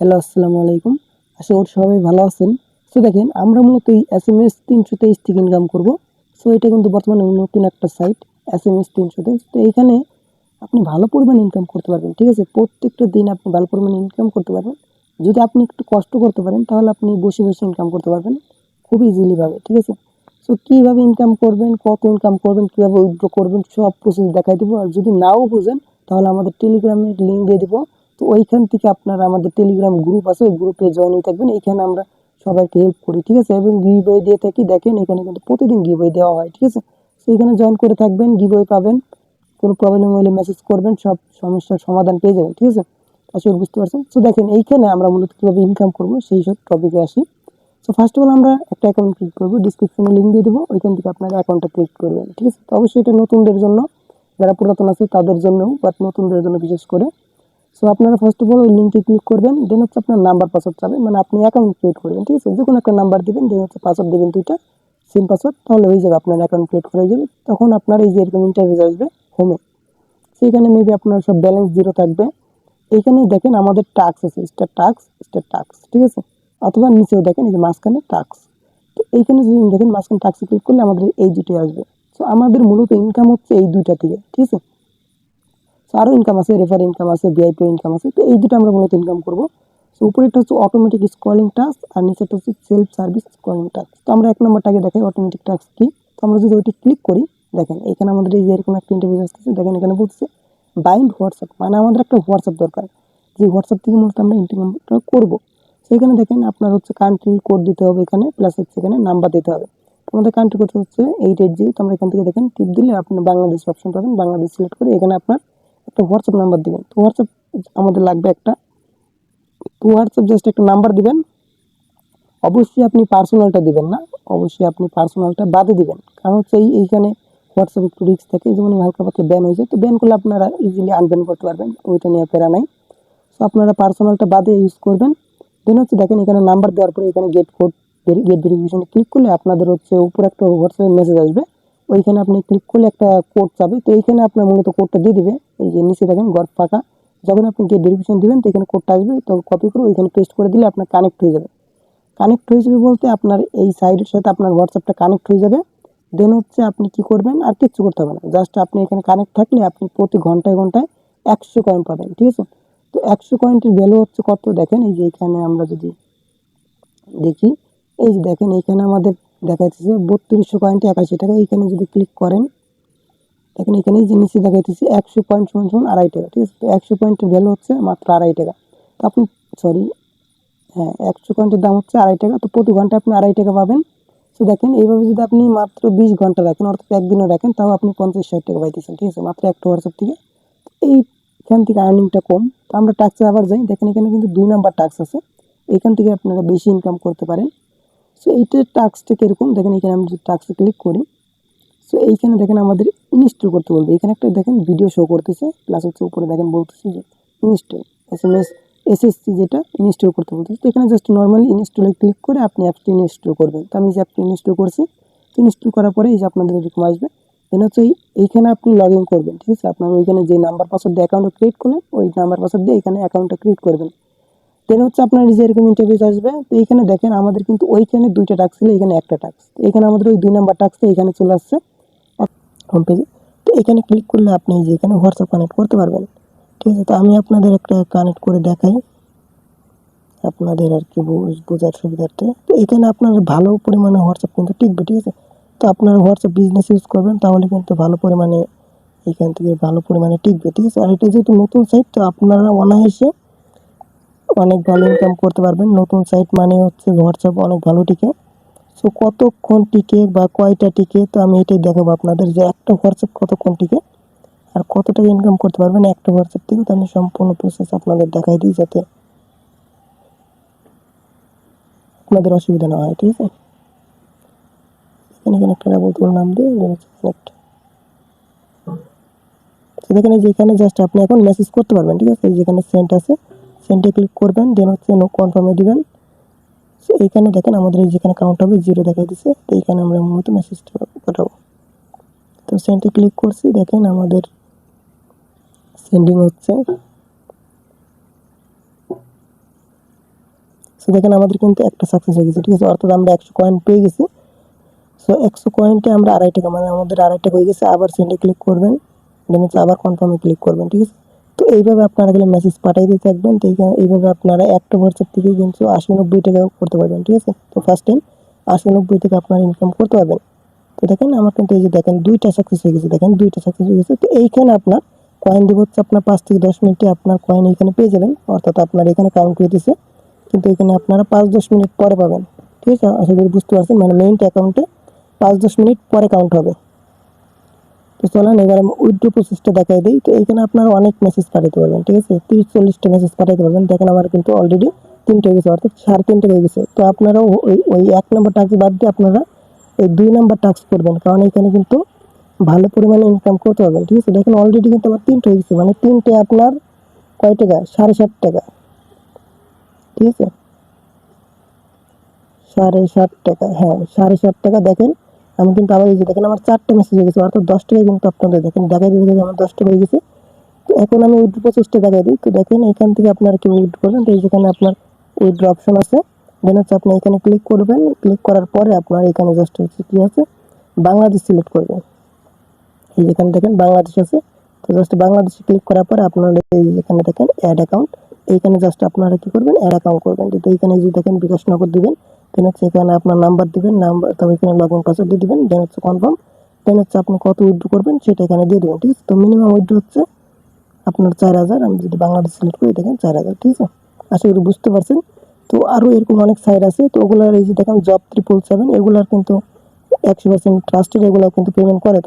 Hello, আসসালামু আলাইকুম। আশা করি সবাই ভালো আছেন। সো দেখেন, আমরা মূলত এই এস এম এস তিনশো তেইশ থেকে ইনকাম করব। সো এটা কিন্তু বর্তমানে নতুন একটা সাইট, এস এম এস তিনশো তেইশ। তো এইখানে আপনি ভালো পরিমাণ ইনকাম করতে পারবেন, ঠিক আছে? প্রত্যেকটা দিন আপনি ভালো পরিমাণ ইনকাম করতে পারবেন। যদি আপনি একটু কষ্ট করতে পারেন, তাহলে আপনি বসে বসে ইনকাম করতে পারবেন। খুব ইজিলি ভাবে ঠিক আছে? সো কীভাবে ইনকাম করবেন, কত ইনকাম করবেন, কীভাবে উইথড্র করবেন, সব প্রসেস দেখাই দেবো। আর যদি নাও বুঝেন, তাহলে আমাদের টেলিগ্রামের লিঙ্ক দিয়ে দেবো। তো ওইখান থেকে আপনারা আমাদের টেলিগ্রাম গ্রুপ আছে, ওই গ্রুপে জয়েন হয়ে থাকবেন। এইখানে আমরা সবাইকে হেল্প করি, ঠিক আছে? এবং গিভওয়ে দিয়ে থাকি। দেখেন, এখানে কিন্তু প্রতিদিন গিভওয়ে দেওয়া হয়, ঠিক আছে? তো এখানে জয়েন করে থাকবেন গিভওয়ে পাবেন। কোনো প্রবলেম হলে মেসেজ করবেন, সব সমস্যার সমাধান পেয়ে যাবেন, ঠিক আছে? করি বুঝতে পারছেন। তো দেখেন, এইখানে আমরা মূলত কীভাবে ইনকাম করব, সেই সব টপিকে আসি। তো ফার্স্ট অফ অল আমরা একটা অ্যাকাউন্ট ক্রিয়েট করব ডিসক্রিপশনে লিঙ্ক দিয়ে দেবো, ওইখান থেকে আপনারা অ্যাকাউন্টটা ক্রিয়েট করবেন, ঠিক আছে? তো অবশ্যই এটা নতুনদের জন্য, যারা পুরাতন আছে, তাদের জন্যও বাট নতুনদের জন্য বিশেষ করে। সো আপনারা ফার্স্ট অফ অল ওই লিঙ্কে ক্লিক করবেন দেন হচ্ছে আপনার নাম্বার পাসওয়ার্ড চাবে মানে আপনি অ্যাকাউন্ট ক্রিয়েট করবেন, ঠিক আছে? যে কোনো একটা নাম্বার দিবেন দেন হচ্ছে পাসওয়ার্ড দেবেন দুইটা সিম পাসওয়ার্ড তাহলে হয়ে যাবে আপনার অ্যাকাউন্ট ক্রিয়েট করা হয়ে যাবে। তখন আপনার এই যে এরকম ইন্টারভিউ আসবে হোমে সেইখানে মেবি আপনার সব ব্যালেন্স জিরো থাকবে। এইখানে দেখেন আমাদের টাক্স আছে স্টার টাক্স স্টার টাক্স ঠিক আছে? অথবা নিচেও দেখেন, এই যে মাঝখানে টাক্স তো এইখানে যদি দেখেন মাঝখানে টাক্সে ক্লিক করলে আমাদের এই দুটোই আসবে। সো আমাদের মূলত ইনকাম হচ্ছে এই দুইটা থেকে, ঠিক আছে? সো আরও ইনকাম আছে রেফার ইনকাম আছে ভিআইপি ইনকাম আছে, তো এই দুটো আমরা মূলত ইনকাম করব। সো উপরেরটা হচ্ছে অটোমেটিক স্কলিং টাস্ক আর নিচেরটা হচ্ছে সেলফ সার্ভিস স্কলিং টাস্ক তো আমরা এক নম্বরটাকে দেখাই অটোমেটিক টাস্ক কি? তো আমরা যদি ওইটি ক্লিক করি, দেখেন, এখানে আমাদের এই যে এরকম একটা ইন্টারভিউ আসতেছে, দেখেন এখানে বলছে বাইন্ড হোয়াটসঅ্যাপ মানে আমাদের একটা হোয়াটসঅ্যাপ দরকার। যে হোয়াটসঅ্যাপ থেকে মূলত আমরা ইনকামটা করব। সেখানে দেখেন আপনার হচ্ছে কান্ট্রি কোড দিতে হবে এখানে প্লাস হচ্ছে এখানে নাম্বার দিতে হবে। আমাদের কান্ট্রি কোড হচ্ছে এইট এইট জিরো তো আমরা এখান থেকে দেখেন টিপ দিলে আপনি বাংলাদেশ অপশন পাবেন। বাংলাদেশ সিলেক্ট করে এখানে আপনার একটা হোয়াটসঅ্যাপ নাম্বার দিবেন। তো হোয়াটসঅ্যাপ আমাদের লাগবে একটা। তো হোয়াটসঅ্যাপ জাস্ট একটা নাম্বার দিবেন। অবশ্যই আপনি পার্সোনালটা দিবেন না। অবশ্যই আপনি পার্সোনালটা বাদে দিবেন। কারণ হচ্ছে এই এইখানে হোয়াটসঅ্যাপ একটু রিস্ক থাকে। যেমন হালকা পাতলা ব্যান হয়েছে। তো ব্যান করলে আপনারা ইজিলি আনব্যান করতে পারবেন। ওইটা নিয়ে প্যারা নাই। সো আপনারা পার্সোনালটা বাদে ইউজ করবেন। দেন হচ্ছে দেখেন এখানে নাম্বার দেওয়ার পরে এখানে গেট কোড গেট ভেরিফিকেশনে ক্লিক করলে আপনাদের হচ্ছে উপরে একটা হোয়াটসঅ্যাপে মেসেজ আসবে। ওইখানে আপনি ক্লিক করলে একটা কোড চাবে তো এইখানে আপনার মূলত কোডটা দিয়ে দিবে। এই যে নিচে দেখেন গড় ফাঁকা। যখন আপনি গিয়ে ভেরিফিকেশন দিবেন, তো এখানে কোডটা আসবে। তো কপি করে ওইখানে পেস্ট করে দিলে আপনার কানেক্ট হয়ে যাবে। কানেক্ট হয়ে যাবে বলতে আপনার এই সাইডের সাথে আপনার হোয়াটসঅ্যাপটা কানেক্ট হয়ে যাবে। দেন হচ্ছে আপনি কি করবেন, আর কিচ্ছু করতে হবে না। জাস্ট আপনি এখানে কানেক্ট থাকলে আপনি প্রতি ঘন্টায় ঘন্টায় একশো কয়েন পাবেন, ঠিক আছে? তো একশো কয়েনটির ভ্যালু হচ্ছে কত? দেখেন, এই যে এখানে আমরা যদি দেখি, এই যে দেখেন, এখানে আমাদের দেখাইতেছে, বত্রিশশো পয়েন্ট একাশি টাকা। এইখানে যদি ক্লিক করেন, দেখেন এখানে যে নিচে দেখাইতেছে, একশো পয়েন্ট সমান সমান আড়াই টাকা, ঠিক আছে? একশো পয়েন্টের ভ্যালু হচ্ছে মাত্র আড়াই টাকা। তো আপনি সরি হ্যাঁ একশো পয়েন্টের দাম হচ্ছে আড়াই টাকা। তো প্রতি ঘণ্টা আপনি আড়াই টাকা পাবেন। তো দেখেন, এইভাবে যদি আপনি মাত্র বিশ ঘণ্টা রাখেন, অর্থাৎ একদিনও রাখেন, তাও আপনি পঞ্চাশ ষাট টাকা পাইতেছেন, ঠিক আছে? মাত্র একটা হোয়াটসঅ্যাপ থেকে। এইখান থেকে আর্নিংটা কম। তো আমরা টাক্সে আবার যাই। দেখেন এখানে কিন্তু দুই নাম্বার টাক্স আছে। এখান থেকে আপনারা বেশি ইনকাম করতে পারেন। সো এইটার টাক্সটা কীরকম? দেখেন এখানে আমি যদি টাক্সে ক্লিক করি সো এইখানে দেখেন আমাদের ইনস্টল করতে বলবে। এখানে একটা দেখেন ভিডিও শো করতেছে প্লাস হচ্ছে উপরে দেখেন বলতেছে যে install S M S SSC যেটা ইনস্টল করতে বলতেছে। তো এখানে জাস্ট নর্মালি ইনস্টলে ক্লিক করে আপনি অ্যাপটি ইনস্টল করবেন। তো আমি যে অ্যাপটি ইনস্টল করছি ইনস্টল করার পরে এই যে আপনাদের এরকম আসবে। দেন হচ্ছে এই এইখানে আপনি লগ ইন করবেন, ঠিক আছে? আপনার ওইখানে যে নাম্বার পাসওয়ার্ড দিয়ে অ্যাকাউন্ট ক্রিয়েট করলেন, ওই নাম্বার পাসওয়ার্ড দিয়ে এখানে অ্যাকাউন্টটা ক্রিয়েট করবেন। দেন হচ্ছে আপনার যে এরকম ইন্টারভিউ আসবে, তো এইখানে দেখেন আমাদের কিন্তু ওইখানে দুইটা টাক্স ছিল এখানে একটা টাক্স এখানে আমাদের ওই দুই নাম্বার টাক্সটা এখানে চলে আসছে। হোম পেজে তো এখানে ক্লিক করলে আপনি যে এখানে হোয়াটসঅ্যাপ কানেক্ট করতে পারবেন। ঠিক আছে, তো আমি আপনাদের একটা কানেক্ট করে দেখাই। আপনাদের আর কি বোঝার সুবিধার্থে। তো এখানে আপনার ভালো পরিমাণে হোয়াটসঅ্যাপ কিন্তু টিকবে, ঠিক আছে? তো আপনার হোয়াটসঅ্যাপ বিজনেস ইউজ করবেন, তাহলে কিন্তু ভালো পরিমাণে এখান থেকে ভালো পরিমাণে টিকবে, ঠিক আছে? আর এটা যেহেতু নতুন সাইট তো আপনারা অনায়াসে অনেক ভালো ইনকাম করতে পারবেন। নতুন সাইট মানে হচ্ছে হোয়াটসঅ্যাপ অনেক ভালো টিকে। সো কতক্ষণ টিকে বা কয়টা টিকে, তো আমি এটাই দেখাবো আপনাদের যে একটা হোয়াটসঅ্যাপ কতক্ষণ টিকে আর কত টাকা ইনকাম করতে পারবেন একটা হোয়াটসঅ্যাপ থেকে। তো আমি সম্পূর্ণ প্রসেস আপনাদের দেখাই দিই যাতে আপনাদের অসুবিধা না হয়, ঠিক আছে? এখানে এখানে একটা বলতুল নাম দিয়ে কানেক্ট তো দেখেন এই যে এখানে জাস্ট আপনি এখন মেসেজ করতে পারবেন, ঠিক আছে? যেখানে সেন্ট আছে। সেন্টে ক্লিক করবেন দেন হচ্ছে নো কনফার্মে দিবেন। সো এইখানে দেখেন আমাদের যেখানে কাউন্ট হবে জিরো দেখা দিচ্ছে তো এইখানে আমরা মূলত মেসেজটা পাঠাবো। তো সেন্টে ক্লিক করছি, দেখেন আমাদের সেন্ডিং হচ্ছে। সো দেখেন আমাদের কিন্তু একটা সাকসেস হয়ে গেছে, ঠিক আছে? অর্থাৎ আমরা একশো কয়েন পেয়ে গেছি। সো একশো কয়েনটে আমরা আড়াই টাকা মানে আমাদের আড়াই টাকা হয়ে গেছে। আবার সেন্ডে ক্লিক করবেন দেন হচ্ছে আবার কনফার্মে ক্লিক করবেন, ঠিক আছে? তো এইভাবে আপনারা গেলে মেসেজ দিতে থাকবেন। তো এইভাবে আপনারা একটা হোয়াটসঅ্যাপ থেকে কিন্তু আশি নব্বই টাকা করতে পারবেন, ঠিক আছে? তো ফার্স্ট টাইম আশি নব্বই থেকে আপনারা ইনকাম করতে পারবেন। তো দেখেন আমার কিন্তু এই যে দেখেন দুইটা সাকসেস হয়ে গেছে, দেখেন দুইটা সাকসেস হয়ে গেছে। তো এইখানে আপনার কয়েন দিব হচ্ছে আপনার পাঁচ থেকে দশ মিনিটে আপনার কয়েন এইখানে পেয়ে যাবেন, অর্থাৎ আপনার এখানে কাউন্ট হয়ে দিছে কিন্তু এখানে আপনারা পাঁচ দশ মিনিট পরে পাবেন, ঠিক আছে? আশা করি বুঝতে পারছেন মানে মেইন অ্যাকাউন্টে পাঁচ দশ মিনিট পরে কাউন্ট হবে। তো চলেন, এবার আমি উইথড্রো প্রসেসটা দেখাই দিই। তো এইখানে আপনারা অনেক মেসেজ পাঠাতে পারবেন, ঠিক আছে? তিরিশ চল্লিশটা মেসেজ পাঠাতে পারবেন। দেখেন আমার কিন্তু অলরেডি তিনটে গেছে, অর্থাৎ সাড়ে তিনটে হয়ে গেছে। তো আপনারাও ওই ওই এক নম্বর টাস্ক বাদ দিয়ে আপনারা এই দুই নম্বর টাস্ক করবেন, কারণ এখানে কিন্তু ভালো পরিমাণে ইনকাম করতে পারবেন, ঠিক আছে? দেখেন অলরেডি কিন্তু আমার তিনটে হয়ে গেছে মানে তিনটে আপনার কয় টাকা? সাড়ে ষাট টাকা, ঠিক আছে? সাড়ে ষাট টাকা হ্যাঁ সাড়ে ষাট টাকা দেখেন। আমি কিন্তু আবার এই যে দেখেন, আমার চারটে মেসেজ হয়ে গেছে অর্থাৎ দশ টাকা কিন্তু আপনাদের দেখেন, দেখাই দিতে আমার দশ টাকা হয়ে গেছে। তো এখন আমি উইথড্র প্রসেসটা দেখাই দিই। তো দেখেন, এখান থেকে আপনারা কি উইথড্র করবেন তো যেখানে আপনার উইথড্র অপশন আছে দেন হচ্ছে আপনি এখানে ক্লিক করবেন। ক্লিক করার পরে আপনার এখানে জাস্ট হচ্ছে কি আছে? বাংলাদেশ সিলেক্ট করবেন। এই যেখানে দেখেন, বাংলাদেশ আছে। তো জাস্ট বাংলাদেশে ক্লিক করার পরে আপনার এই যেখানে দেখেন অ্যাড অ্যাকাউন্ট এইখানে জাস্ট আপনারা কি করবেন? অ্যাড অ্যাকাউন্ট করবেন। তো এইখানে যে দেখেন বিকাশ নগর দিবেন। দেন হচ্ছে এখানে আপনার নাম্বার নাম্বার তবে এখানে লগ ইন পাসওয়ার্ড দিয়ে দেবেন দেন হচ্ছে কনফার্ম দেন হচ্ছে আপনি কত উইড্রো করবেন সেটা এখানে দিয়ে দেবেন, ঠিক আছে? তো মিনিমাম উইড্রো হচ্ছে আপনার চার হাজার, আমি যদি বাংলাদেশ সিলেক্ট করি, দেখেন চার হাজার, ঠিক আছে? আশা করি বুঝতে পারছেন। তো আরও এরকম অনেক সাইট আছে, তো ওগুলোর এই যে দেখেন জব ত্রিপল সেভেন এগুলার কিন্তু একশো পার্সেন্ট ট্রাস্টেড এগুলো কিন্তু পেমেন্ট করে।